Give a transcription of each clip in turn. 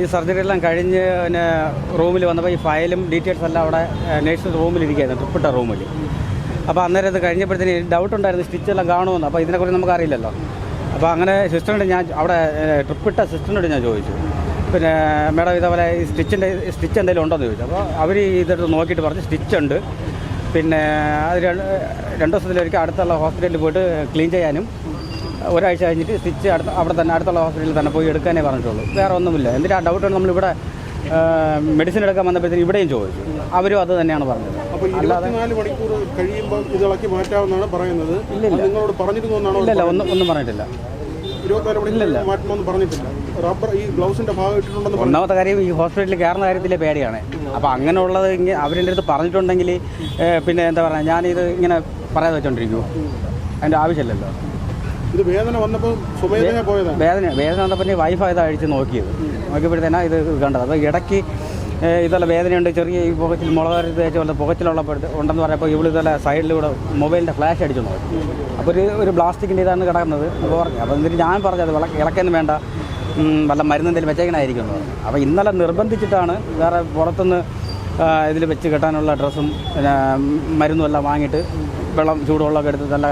ഈ സർജറി എല്ലാം കഴിഞ്ഞ് പിന്നെ റൂമിൽ വന്നപ്പോൾ ഈ ഫയലും ഡീറ്റെയിൽസ് എല്ലാം അവിടെ നേഴ്സ് റൂമിൽ ഇരിക്കുകയായിരുന്നു ട്രിപ്പിട്ട റൂമിൽ. അപ്പോൾ അന്നേരം ഇത് കഴിഞ്ഞപ്പോഴത്തേന് ഡൗട്ട് ഉണ്ടായിരുന്നു സ്റ്റിച്ച് എല്ലാം കാണുമെന്ന്. അപ്പോൾ ഇതിനെക്കുറിച്ച് നമുക്ക് അറിയില്ലല്ലോ അപ്പോൾ അങ്ങനെ സിസ്റ്ററിനോട് ഞാൻ അവിടെ ട്രിപ്പിട്ട സിസ്റ്ററിനോട് ഞാൻ ചോദിച്ചു. പിന്നെ മേഡം ഇതേപോലെ ഈ സ്റ്റിച്ചിന്റെ സ്റ്റിച്ച് എന്തെങ്കിലും ഉണ്ടോ? എന്ന് ചോദിച്ചു. അപ്പോൾ അവർ ഇതെടുത്ത് നോക്കിയിട്ട് പറഞ്ഞ് സ്റ്റിച്ച് ഉണ്ട്. പിന്നെ അത് രണ്ട് ദിവസത്തിലൊരിക്കൽ അടുത്തുള്ള ഹോസ്പിറ്റലിൽ പോയിട്ട് ക്ലീൻ ചെയ്യാനും ഒരാഴ്ച കഴിഞ്ഞിട്ട് സ്റ്റിച്ച് അടുത്ത അവിടെ തന്നെ അടുത്തുള്ള ഹോസ്പിറ്റലിൽ തന്നെ പോയി എടുക്കാനേ പറഞ്ഞിട്ടുള്ളൂ. വേറെ ഒന്നുമില്ല. എന്തിനാ ഡൗട്ടാണ് നമ്മളിവിടെ മെഡിസിൻ എടുക്കാൻ വന്നപ്പോഴത്തേന് ഇവിടെയും ചോദിച്ചു. അവരും അത് തന്നെയാണ് പറഞ്ഞത്. ഇരുപത്തിനാല് മണിക്കൂർ കഴിയുമ്പോൾ ഇത് ഇളക്കി മാറ്റാമെന്നാണ് പറയുന്നത്. നിങ്ങളോട് പറഞ്ഞിരുന്നു ഇല്ല ഒന്നും ഒന്നും പറഞ്ഞിട്ടില്ല. ഒന്നാമത്തെ കാര്യം ഈ ഹോസ്പിറ്റലിൽ കയറുന്ന കാര്യത്തിലെ പേടിയാണ്. അപ്പോൾ അങ്ങനെയുള്ളത് ഇങ്ങനെ അവരെന്റെ അടുത്ത് പറഞ്ഞിട്ടുണ്ടെങ്കിൽ പിന്നെ എന്താ പറയുക ഞാനിത് ഇങ്ങനെ പറയാതെ വെച്ചോണ്ടിരിക്കുമോ അതിന്റെ ആവശ്യമില്ലല്ലോ. ഇത് വേദന വന്നപ്പോൾ സ്വമേധയാ പോയതാണ് വേദന വേദന വന്നപ്പോൾ വൈഫ് ഇതാ അഴിച്ച് നോക്കിയത്. നോക്കിയപ്പോഴത്തേനാ ഇത് കണ്ടത്. അപ്പോൾ ഇടയ്ക്ക് ഇതുള്ള വേദനയുണ്ട് ചെറിയ ഈ പുകച്ചിൽ മുളക് തേച്ച് വന്ന പുകച്ചിലുള്ളപ്പോഴത്തെ ഉണ്ടെന്ന് പറഞ്ഞപ്പോൾ ഇവിടെ ഇതുള്ള സൈഡിലൂടെ മൊബൈലിന്റെ ഫ്ലാഷ് അടിച്ചു നോക്കി. അപ്പോൾ ഒരു ഒരു പ്ലാസ്റ്റിക്കിന്റെ ഇതാണ് കിടക്കുന്നത് അപ്പോൾ പറഞ്ഞു. അപ്പോൾ എന്നിട്ട് ഞാൻ പറഞ്ഞത് വിള ഇളക്കൊന്നും വേണ്ട. വല്ല മരുന്ന് എന്തെങ്കിലും വെച്ചേക്കണായിരിക്കും അപ്പോൾ ഇന്നലെ നിർബന്ധിച്ചിട്ടാണ് വേറെ പുറത്തുനിന്ന് ഇതിൽ വെച്ച് കെട്ടാനുള്ള ഡ്രസ്സും പിന്നെ മരുന്നും എല്ലാം വാങ്ങിയിട്ട് വെള്ളം ചൂടുവെള്ളമൊക്കെ എടുത്ത് നല്ല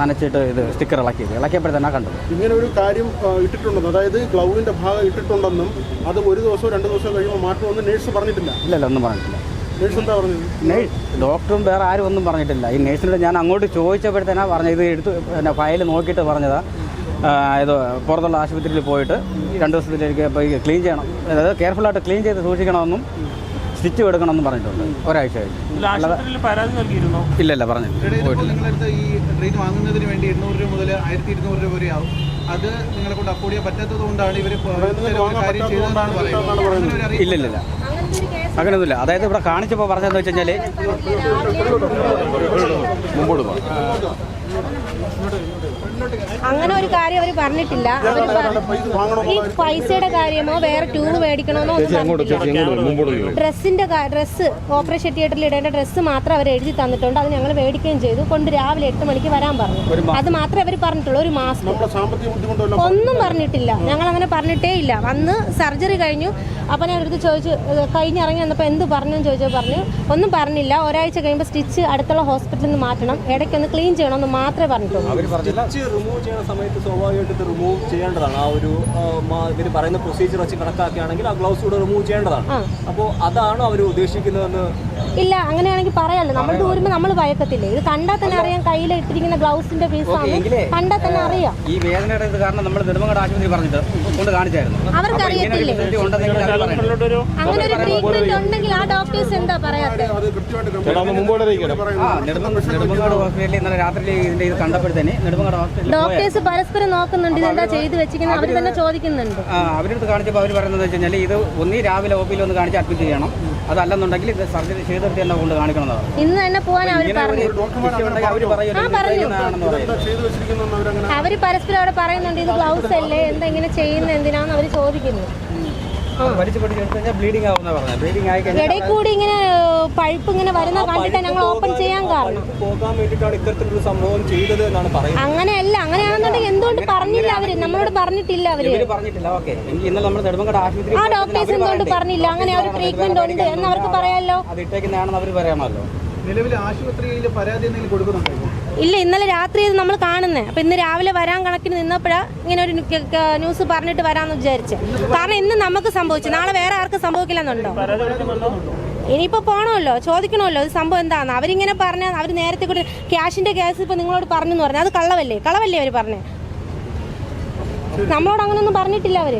നനച്ചിട്ട് ഇത് സ്റ്റിക്കർ ഇളക്കിയത്. ഇളക്കിയപ്പോഴത്തന്നെ കണ്ടു. ഇങ്ങനെ ഒരു കാര്യം ഇട്ടിട്ടുണ്ടെന്ന് അതായത് ഗ്ലൗവിന്റെ ഭാഗം ഇട്ടിട്ടുണ്ടെന്നും അത് ഒരു ദിവസമോ രണ്ട് ദിവസമോ കഴിയുമ്പോൾ മാറ്റുമെന്ന് നേഴ്സ് പറഞ്ഞിട്ടില്ല. ഇല്ല ഇല്ല ഒന്നും പറഞ്ഞിട്ടില്ല. നേഴ്സ് എന്താ പറഞ്ഞത്? ഡോക്ടറും വേറെ ആരും ഒന്നും പറഞ്ഞിട്ടില്ല. ഈ നേഴ്സിനോട് ഞാൻ അങ്ങോട്ട് ചോദിച്ചപ്പോഴത്തേനാ പറഞ്ഞത് ഇത് എടുത്ത് പിന്നെ ഫയൽ നോക്കിയിട്ട് പറഞ്ഞതാ. ഇത് പുറത്തുള്ള ആശുപത്രിയിൽ പോയിട്ട് രണ്ട് ദിവസത്തിലേക്ക് ക്ലീൻ ചെയ്യണം. അതായത് കെയർഫുള്ളായിട്ട് ക്ലീൻ ചെയ്ത് സൂക്ഷിക്കണമെന്നും സ്റ്റിച്ച് എടുക്കണമെന്ന് പറഞ്ഞിട്ടുണ്ട്. ഒരാഴ്ച കഴിഞ്ഞ് അല്ലാതെ പരാതി നൽകിയിരുന്നോ? ഇല്ല ഇല്ല ട്രെയിൻ വാങ്ങുന്നതിന് വേണ്ടി എണ്ണൂറ് രൂപ മുതൽ ആയിരത്തി ഇരുന്നൂറ് രൂപ വരെ ആവും അത് നിങ്ങളെ കൊണ്ട് അഫോർഡ് ചെയ്യാൻ പറ്റാത്തത് കൊണ്ടാണ് ഇവർ കാര്യം ചെയ്തതെന്നാണ് പറയുന്നത്. അങ്ങനെ ഒരു അറിയിപ്പ് ഇല്ല ഇല്ല. ഇല്ല അങ്ങനെയൊന്നുമില്ല അതായത് ഇവിടെ കാണിച്ചപ്പോൾ പറഞ്ഞതെന്ന് വെച്ച് കഴിഞ്ഞാൽ മുമ്പോട്ട് പോകാം അങ്ങനെ ഒരു കാര്യം അവർ പറഞ്ഞിട്ടില്ല. അവർ ഈ പൈസയുടെ കാര്യമോ വേറെ ടൂർ മേടിക്കണമെന്നോ ഒന്നും പറഞ്ഞിട്ടില്ല. ഡ്രസ്സിന്റെ ഡ്രസ്സ് ഓപ്പറേഷൻ തിയേറ്ററിൽ ഇടേണ്ട ഡ്രസ്സ് മാത്രം അവർ എഴുതി തന്നിട്ടുണ്ട്. അത് ഞങ്ങൾ മേടിക്കുകയും ചെയ്തു. കൊണ്ട് രാവിലെ എട്ട് മണിക്ക് വരാൻ പറഞ്ഞു. അത് മാത്രമേ അവർ പറഞ്ഞിട്ടുള്ളൂ. ഒരു മാസം. ഒന്നും പറഞ്ഞിട്ടില്ല. ഞങ്ങൾ അങ്ങനെ പറഞ്ഞിട്ടേ ഇല്ല. വന്ന് സർജറി കഴിഞ്ഞു. അപ്പം ഞാൻ എടുത്ത് ചോദിച്ചു "ഇത് കഴിഞ്ഞിറങ്ങി വന്നപ്പോൾ എന്ത് പറഞ്ഞു ചോദിച്ചപ്പോൾ പറഞ്ഞു ഒന്നും പറഞ്ഞില്ല. ഒരാഴ്ച കഴിയുമ്പോൾ സ്റ്റിച്ച് അടുത്തുള്ള ഹോസ്പിറ്റലിൽ നിന്ന് മാറ്റണം. ഇടയ്ക്കൊന്ന് ക്ലീൻ ചെയ്യണം എന്ന് മാത്രമേ പറഞ്ഞിട്ടുള്ളൂ. റിമൂവ് ചെയ്യുന്ന സമയത്ത് സ്വാഭാവികമായിട്ട് ഇത് റിമൂവ് ചെയ്യേണ്ടതാണ്. ആ ഒരു ഇവർ പറയുന്ന പ്രൊസീജിയർ വെച്ച് കണക്കാക്കുകയാണെങ്കിൽ ആ ഗ്ലൗസ് കൂടെ റിമൂവ് ചെയ്യേണ്ടതാണ്. അപ്പോൾ അതാണോ അവർ ഉദ്ദേശിക്കുന്നതെന്ന്? ഇല്ല അങ്ങനെയാണെങ്കിൽ പറയാമല്ലോ നമ്മൾ ദൂരുമ്പോൾ നമ്മൾ ഭയക്കത്തില്ലേ? ഇത് കണ്ടാൽ തന്നെ അറിയാം കയ്യിൽ ഇട്ടിരിക്കുന്ന ഗ്ലൗസിന്റെ പീസാണ് കണ്ടാൽ തന്നെ അറിയാം. ഈ വേദനയുടെ കാരണം നമ്മൾ നെടുമങ്ങാട് ആശുപത്രി പറഞ്ഞിട്ട് കൊണ്ട് കാണിച്ചായിരുന്നു. അവർക്ക് അറിയത്തില്ലേ? അങ്ങനെ ഒരു ട്രീറ്റ്മെന്റ് ഉണ്ടെങ്കിൽ ആ ഡോക്ടേഴ്സ് എന്താ പറയാത്തത്? നെടുമങ്ങാട് ഹോസ്പിറ്റലിൽ ഇന്നലെ രാത്രി ഇതിന്റെ ഇത് കണ്ടപ്പോഴത്തേന് നെടുമങ്ങാട് ഹോസ്പിറ്റലിൽ പോയായിരുന്നു. ഡോക്ടേഴ്സ് പരസ്പരം നോക്കുന്നുണ്ട് ഇതെന്താ ചെയ്തു വെച്ചിരിക്കുന്നത്? അവർ തന്നെ ചോദിക്കുന്നുണ്ട്. ആ, അവരടുത്ത് കാണിച്ചപ്പോൾ അവർ പറയുന്നത് വെച്ച് കഴിഞ്ഞാൽ ഇത് ഒന്നീ രാവിലെ ഒ പിയിൽ ഒന്ന് കാണിച്ച് അഡ്മിറ്റ് ചെയ്യണം. അതല്ലെന്നുണ്ടെങ്കിൽ ഇത് സർജറി ചെയ്തെടുത്ത് തന്നെ കൊണ്ട് കാണിക്കണമെന്നാണ്. ഇന്ന് തന്നെ പോകാൻ അവർ പറഞ്ഞു. അവർ അവർ പരസ്പരം അവിടെ പറയുന്നുണ്ട് ഇത് ബ്ലൗസ് അല്ലേ? എന്താ ഇങ്ങനെ ചെയ്യുന്ന എന്തിനാന്ന് അവർ ചോദിക്കുന്നത് വലിച്ചു കഴിഞ്ഞാൽ ബ്ലീഡിംഗ് ആവുന്ന പറഞ്ഞത്. ബ്ലീഡിംഗ് ആയി കഴിഞ്ഞാൽ ഇടയിൽ കൂടി ഇങ്ങനെ പഴുപ്പ് ഇങ്ങനെ വരുന്ന കണ്ടിട്ട് ഞങ്ങൾ ഓപ്പൺ ചെയ്യാൻ കാരണം. പോകാൻ വേണ്ടിയിട്ടാണ് സംഭവം ചെയ്തത് എന്നാണ് പറയുന്നത്. അങ്ങനെയല്ല അങ്ങനെയാണെന്നുണ്ടെങ്കിൽ എന്തുകൊണ്ട് പറഞ്ഞില്ല അവർ? നമ്മളോട് പറഞ്ഞിട്ടില്ല അവർ. പറഞ്ഞിട്ടില്ല ഓക്കെ. ഇന്നലെ നമ്മൾ ആശുപത്രി ആ ഡോക്ടേഴ്സ് എന്തുകൊണ്ട് പറഞ്ഞില്ല? അങ്ങനെ ഒരു ട്രീറ്റ്മെന്റ് ഉണ്ട് എന്ന് അവർക്ക് പറയാമല്ലോ അത് ഇട്ടേക്കുന്നതാണെന്ന് അവർ പറയാമല്ലോ. നിലവിൽ ആശുപത്രിയിൽ പരാതി എന്തെങ്കിലും കൊടുക്കുന്നുണ്ടോ ഇല്ല ഇന്നലെ രാത്രി നമ്മൾ കാണുന്നത് അപ്പൊ ഇന്ന് രാവിലെ വരാൻ കണക്കിന് നിന്നപ്പോഴാണ് ഇങ്ങനെ ഒരു ന്യൂസ് പറഞ്ഞിട്ട് വരാന്ന് വിചാരിച്ചു. കാരണം ഇന്ന് നമുക്ക് സംഭവിച്ചു. നാളെ വേറെ ആർക്കും സംഭവിക്കില്ലെന്നുണ്ടോ? ഇനിയിപ്പോ പോണമല്ലോ ചോദിക്കണമല്ലോ ഇത് സംഭവം എന്താന്ന്. അവരിങ്ങനെ പറഞ്ഞ അവർ നേരത്തെ കൂടി ക്യാഷിന്റെ കേസ് ഇപ്പൊ നിങ്ങളോട് പറഞ്ഞുന്ന് പറഞ്ഞു. അത് കള്ളവല്ലേ? കള്ളവല്ലേ അവർ പറഞ്ഞേ? നമ്മളോട് അങ്ങനൊന്നും പറഞ്ഞിട്ടില്ല അവർ.